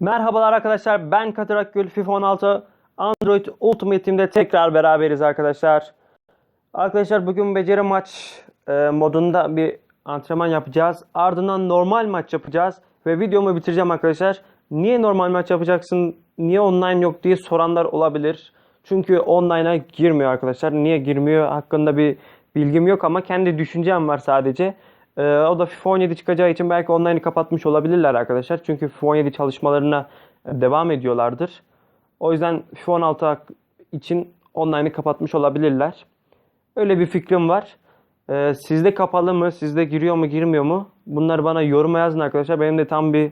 Merhabalar arkadaşlar ben Kadir Akgül FIFA 16 Android Ultimate Team'de tekrar beraberiz arkadaşlar. Arkadaşlar bugün beceri maç e, modunda bir antrenman yapacağız. Ardından normal maç yapacağız ve videomu bitireceğim arkadaşlar. Niye normal maç yapacaksın, niye online yok diye soranlar olabilir. Çünkü online'a girmiyor arkadaşlar. Niye girmiyor hakkında bir bilgim yok ama kendi düşüncem var sadece. Ee, o da FIFA 17 çıkacağı için belki online'ı kapatmış olabilirler arkadaşlar. Çünkü FIFA 17 çalışmalarına e, devam ediyorlardır. O yüzden FIFA 16 hak- için online'ı kapatmış olabilirler. Öyle bir fikrim var. Ee, sizde kapalı mı? Sizde giriyor mu, girmiyor mu? Bunları bana yoruma yazın arkadaşlar. Benim de tam bir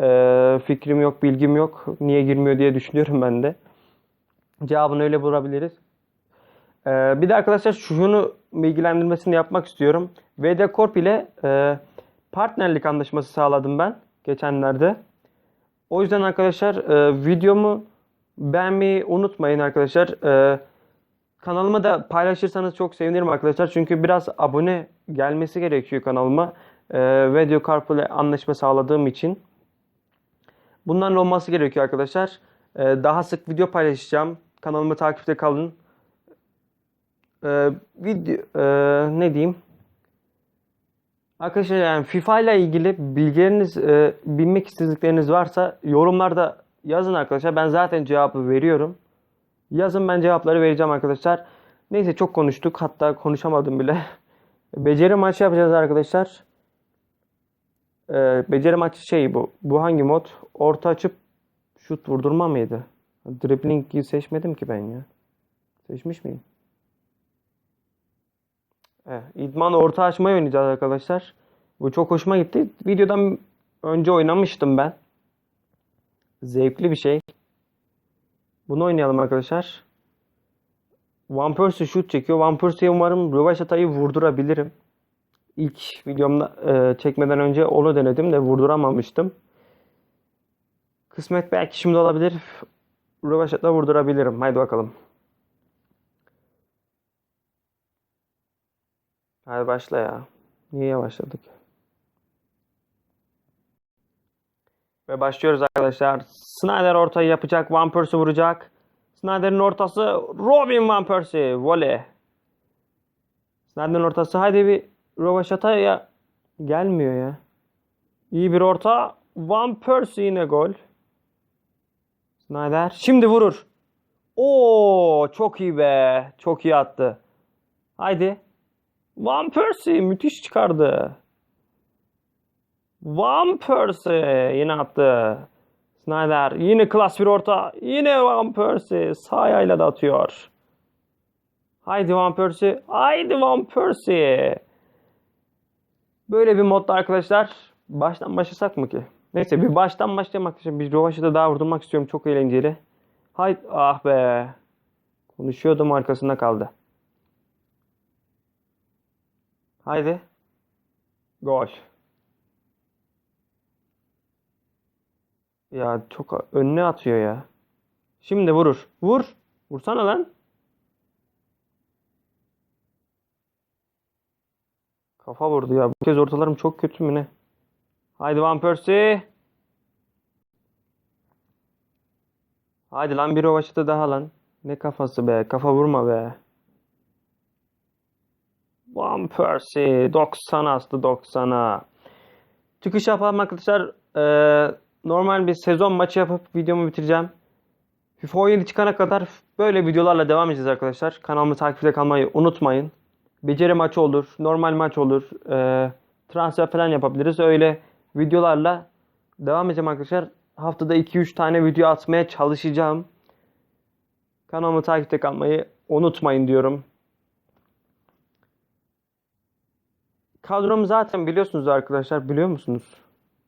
e, fikrim yok, bilgim yok. Niye girmiyor diye düşünüyorum ben de. Cevabını öyle bulabiliriz. Ee, bir de arkadaşlar şunu bilgilendirmesini yapmak istiyorum. VD Corp ile e, partnerlik anlaşması sağladım ben geçenlerde. O yüzden arkadaşlar e, videomu beğenmeyi unutmayın arkadaşlar. E, kanalıma da paylaşırsanız çok sevinirim arkadaşlar. Çünkü biraz abone gelmesi gerekiyor kanalıma. E, VD Corp ile anlaşma sağladığım için. Bunların olması gerekiyor arkadaşlar. E, daha sık video paylaşacağım. Kanalımı takipte kalın. Ee, video e, ne diyeyim? Arkadaşlar yani FIFA ile ilgili bilgileriniz, e, bilmek istedikleriniz varsa yorumlarda yazın arkadaşlar. Ben zaten cevabı veriyorum. Yazın ben cevapları vereceğim arkadaşlar. Neyse çok konuştuk. Hatta konuşamadım bile. Beceri maçı yapacağız arkadaşlar. Ee, beceri maçı şey bu. Bu hangi mod? Orta açıp şut vurdurma mıydı? Dribbling'i seçmedim ki ben ya. Seçmiş miyim? Evet, idman orta açmayı oynayacağız arkadaşlar. Bu çok hoşuma gitti. Videodan önce oynamıştım ben. Zevkli bir şey. Bunu oynayalım arkadaşlar. One Persie şut çekiyor. One Persie'ye umarım Rövaşata'yı vurdurabilirim. İlk videomda e, çekmeden önce onu denedim de vurduramamıştım. Kısmet belki şimdi olabilir. Rövaşata vurdurabilirim. Haydi bakalım. Hadi başla ya. Niye yavaşladık? Ve başlıyoruz arkadaşlar. Snyder ortayı yapacak. Van Persie vuracak. Snyder'in ortası Robin Van Persie. Voley. Snyder'in ortası. Haydi bir Rovaşata ya. Gelmiyor ya. İyi bir orta. Van Persie yine gol. Snyder. Şimdi vurur. Oo çok iyi be. Çok iyi attı. Haydi. Van Persie müthiş çıkardı. Van Persie yine attı. Snyder yine klas bir orta. Yine Van Persie sağ da atıyor. Haydi Van Persie. Haydi Van Persie. Böyle bir modda arkadaşlar baştan başlasak mı ki? Neyse bir baştan başlayalım arkadaşlar. Bir Rovaş'ı daha vurdurmak istiyorum. Çok eğlenceli. Haydi ah be. Konuşuyordum arkasında kaldı. Haydi. Gol. Ya çok önüne atıyor ya. Şimdi vurur. Vur. Vursana lan. Kafa vurdu ya. Bu kez ortalarım çok kötü mü ne? Haydi Van Persie. Haydi lan bir ovaşıda daha lan. Ne kafası be. Kafa vurma be. Van Persie 90 astı 90'a. Çıkış yapalım arkadaşlar. Ee, normal bir sezon maçı yapıp videomu bitireceğim. FIFA 17 çıkana kadar böyle videolarla devam edeceğiz arkadaşlar. Kanalımı takipte kalmayı unutmayın. Beceri maçı olur, normal maç olur, ee, transfer falan yapabiliriz. Öyle videolarla devam edeceğim arkadaşlar. Haftada 2-3 tane video atmaya çalışacağım. Kanalımı takipte kalmayı unutmayın diyorum. Kadromu zaten biliyorsunuz arkadaşlar. Biliyor musunuz?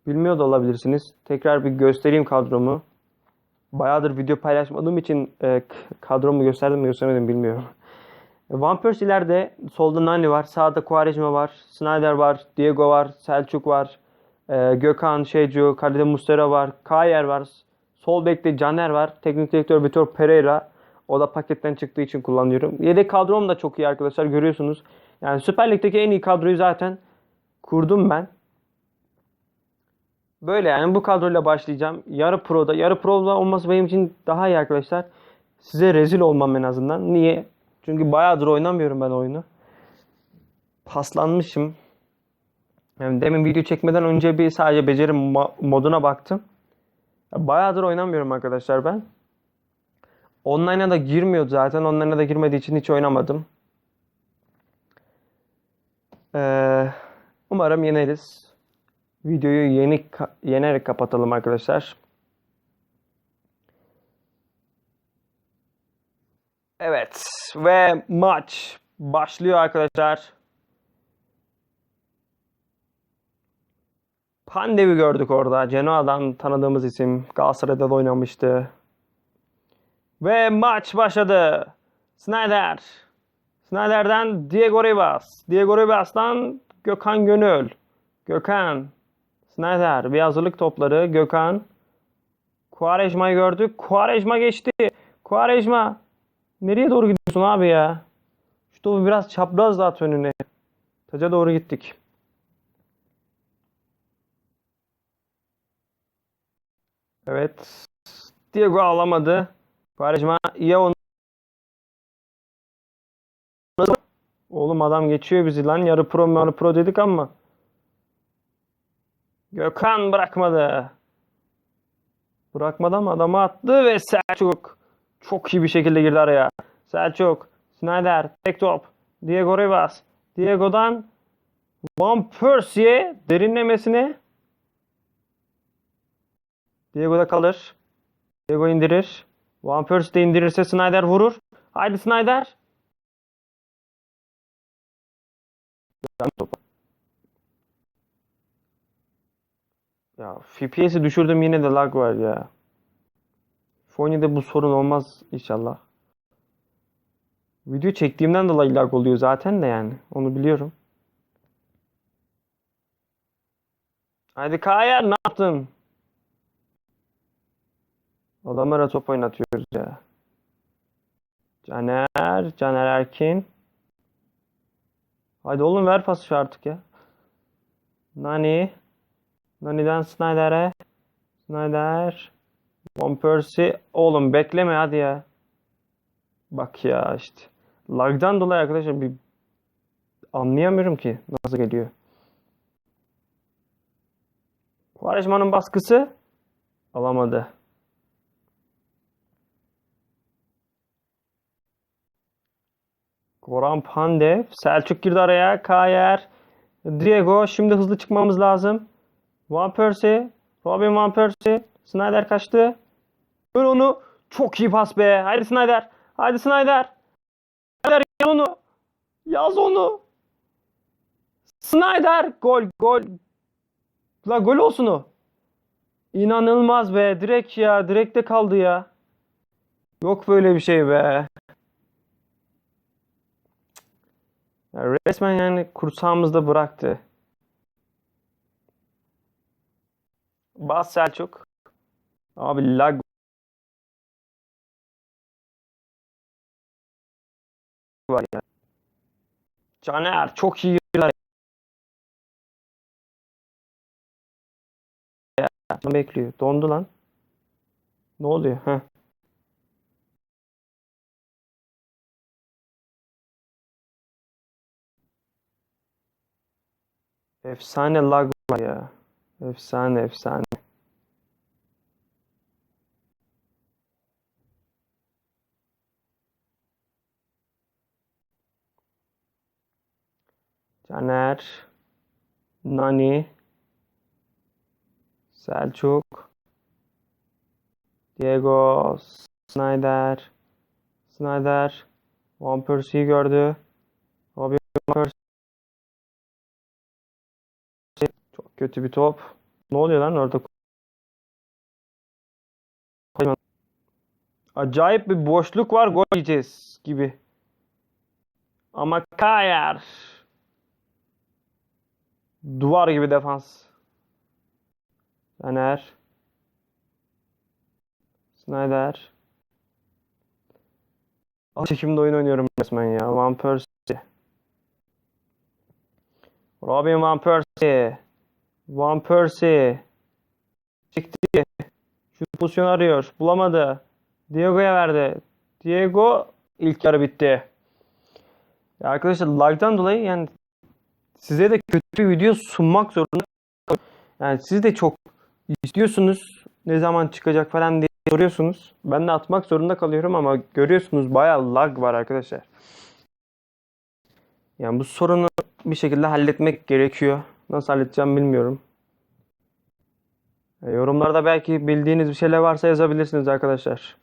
Bilmiyor da olabilirsiniz. Tekrar bir göstereyim kadromu. Bayağıdır video paylaşmadığım için e, kadromu gösterdim mi göstermedim bilmiyorum. Van Persie'lerde solda Nani var. Sağda Quaresma var. Snyder var. Diego var. Selçuk var. e, Gökhan, Şecu, kalede Mustera var. Kayer var. Sol bekte Caner var. Teknik direktör Vitor Pereira. O da paketten çıktığı için kullanıyorum. Yedek kadrom da çok iyi arkadaşlar görüyorsunuz. Yani Süper Lig'deki en iyi kadroyu zaten kurdum ben. Böyle yani bu kadroyla başlayacağım. Yarı proda. Yarı proda olması benim için daha iyi arkadaşlar. Size rezil olmam en azından. Niye? Çünkü bayağıdır oynamıyorum ben oyunu. Paslanmışım. Yani demin video çekmeden önce bir sadece beceri moduna baktım. Ya Bayağıdır oynamıyorum arkadaşlar ben. Online'a da girmiyordu zaten. Online'a da girmediği için hiç oynamadım. Ee, umarım yeneriz. Videoyu yeni yenerek kapatalım arkadaşlar. Evet ve maç başlıyor arkadaşlar. Pandev'i gördük orada. Genoa'dan tanıdığımız isim. Galatasaray'da da oynamıştı. Ve maç başladı. Snyder. Snyder'den Diego Ribas. Diego Ribas'tan Gökhan Gönül. Gökhan. Snyder. Bir hazırlık topları. Gökhan. Quaresma'yı gördük. Quaresma geçti. Quaresma. Nereye doğru gidiyorsun abi ya? Şu topu biraz çapraz at önüne. Taca doğru gittik. Evet. Diego alamadı. Quaresma iyi Oğlum adam geçiyor bizi lan. Yarı pro yarı pro dedik ama. Gökhan bırakmadı. Bırakmadı ama adamı attı ve Selçuk çok iyi bir şekilde girdi araya. Selçuk, Snyder, tek top. Diego Rivas. Diego'dan Van Persie'ye derinlemesine. Diego'da kalır. Diego indirir. Van Persie de indirirse Snyder vurur. Haydi Snyder. Ya FPS'i düşürdüm yine de lag var ya. Phone'de bu sorun olmaz inşallah. Video çektiğimden dolayı lag oluyor zaten de yani. Onu biliyorum. Haydi Kaya ne yaptın? Adamlara top oynatıyoruz ya. Caner, Caner Erkin. Haydi oğlum ver pası şu artık ya. Nani. Nani'den Snyder'e. Snyder. Van Persie. Oğlum bekleme hadi ya. Bak ya işte. Lag'dan dolayı arkadaşlar bir anlayamıyorum ki nasıl geliyor. Quaresma'nın baskısı alamadı. Goran Pandev. Selçuk girdi araya. Kayer. Diego. Şimdi hızlı çıkmamız lazım. Van Persie. Robin Van Persie. Snyder kaçtı. Ön onu. Çok iyi pas be. Haydi Snyder. Haydi Snyder. Snyder yaz onu. Yaz onu. Snyder. Gol gol. La gol olsun o. İnanılmaz be. Direkt ya. Direkte kaldı ya. Yok böyle bir şey be. Resmen yani kursağımızda bıraktı. Bas Selçuk. Abi lag var ya. Caner çok iyi girdiler. Bekliyor. Dondu lan. Ne oluyor? Heh. Efsane lag var ya. Efsane efsane. Caner, Nani, Selçuk, Diego, Snyder, Snyder, Van Persie'yi gördü. Robin Van Persie. Kötü bir top. Ne oluyor lan orada? Acayip bir boşluk var. Gol yiyeceğiz gibi. Ama Kayer. Duvar gibi defans. Caner. Snyder. Al çekimde oyun oynuyorum resmen ya. Van Persie. Robin Van Persie. Van Persie. Çekti. Şu pozisyonu arıyor. Bulamadı. Diego'ya verdi. Diego ilk yarı bitti. Ya arkadaşlar lag'dan dolayı yani size de kötü bir video sunmak zorunda. Yani siz de çok istiyorsunuz ne zaman çıkacak falan diye soruyorsunuz. Ben de atmak zorunda kalıyorum ama görüyorsunuz bayağı lag var arkadaşlar. Yani bu sorunu bir şekilde halletmek gerekiyor. Nasıl halledeceğim bilmiyorum. E, Yorumlarda belki bildiğiniz bir şeyler varsa yazabilirsiniz arkadaşlar.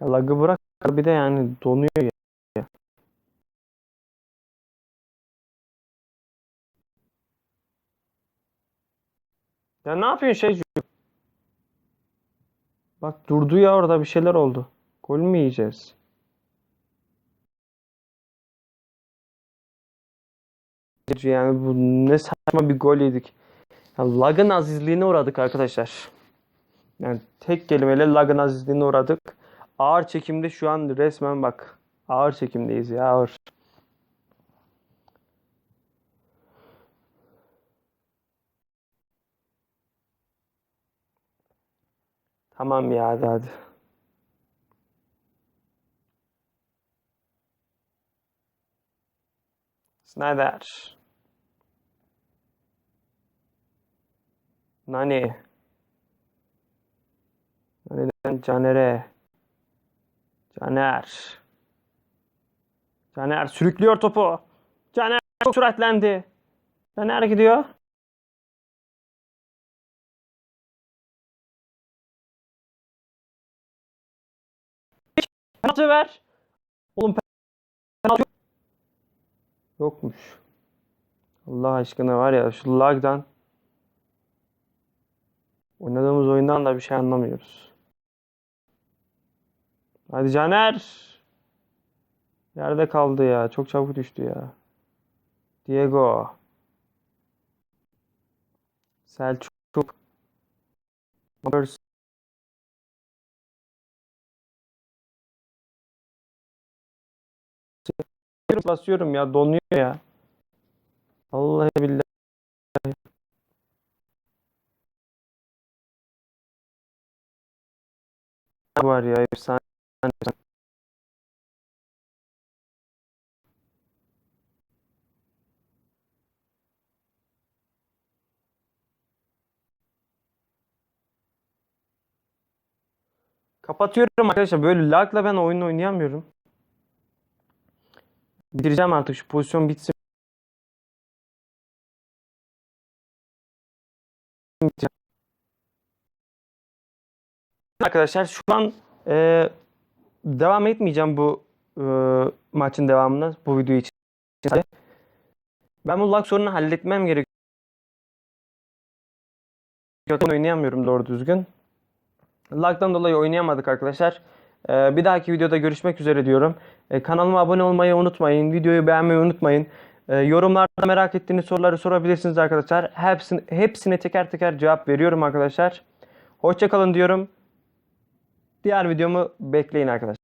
Ya lag'ı bırak bir de yani donuyor ya. Ya ne yapıyorsun şey? Bak durdu ya orada bir şeyler oldu. Gol mü yiyeceğiz? Yani bu ne saçma bir gol yedik. Ya lag'ın azizliğine uğradık arkadaşlar. Yani tek kelimeyle lag'ın azizliğine uğradık. Ağır çekimde şu an resmen bak. Ağır çekimdeyiz ya ağır. Tamam ya hadi hadi. Snyder. Nani. Nani'den Caner'e. Caner. Caner sürüklüyor topu. Caner çok süratlendi. Caner gidiyor. Penaltı ver. Oğlum penaltı yok. Yokmuş. Allah aşkına var ya şu lag'dan oynadığımız oyundan da bir şey anlamıyoruz. Hadi Caner. Yerde kaldı ya. Çok çabuk düştü ya. Diego. Selçuk. Roberts. Basıyorum ya donuyor ya. Vallahi billahi. var ya efsane. Kapatıyorum arkadaşlar. Böyle lagla ben oyun oynayamıyorum. Bitireceğim artık şu pozisyon bitsin. Arkadaşlar şu an e, devam etmeyeceğim bu e, maçın devamında bu video için. Ben bu lag sorununu halletmem gerekiyor. Oynayamıyorum doğru düzgün. Lag'dan dolayı oynayamadık arkadaşlar. Ee, bir dahaki videoda görüşmek üzere diyorum. Ee, kanalıma abone olmayı unutmayın. Videoyu beğenmeyi unutmayın. Ee, yorumlarda merak ettiğiniz soruları sorabilirsiniz arkadaşlar. Hepsine, hepsine teker teker cevap veriyorum arkadaşlar. Hoşçakalın diyorum. Diğer videomu bekleyin arkadaşlar.